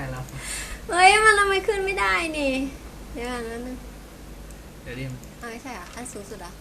ายแล้วเฮ้ยมันทำไมขึ้นไม่ได้นี่ เดี๋ยวก่อนนะนึงเดี๋ยวดิมเอาไม่ใช่เหรอะอันสูงสุดเหรอะ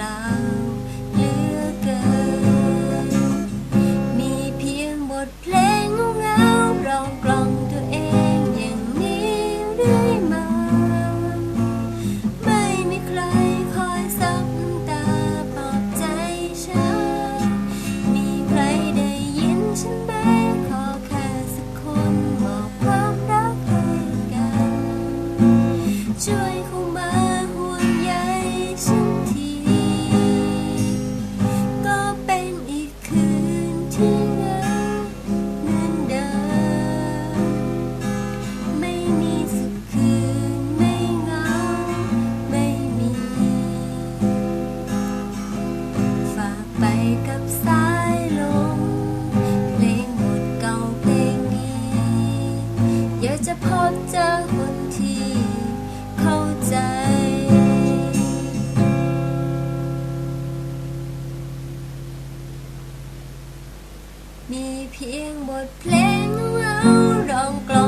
ล่าเหลือเกิน มีเพียงบทเพลงเงาๆร้องกล่อมตัวเองอย่างนี้เรื่อยมา ไม่มีใครคอยซับน้ำตาปลอบใจฉัน มีใครได้ยินฉันไหมขอแค่สักคนบอกความรักให้กัน ช่วยเข้ กับสายลมเพลงหมดเก่าเพลงนี้ อยากจะพบเจอคนที่เข้าใจ มีเพียงบทเพลงเงาร้องกลอม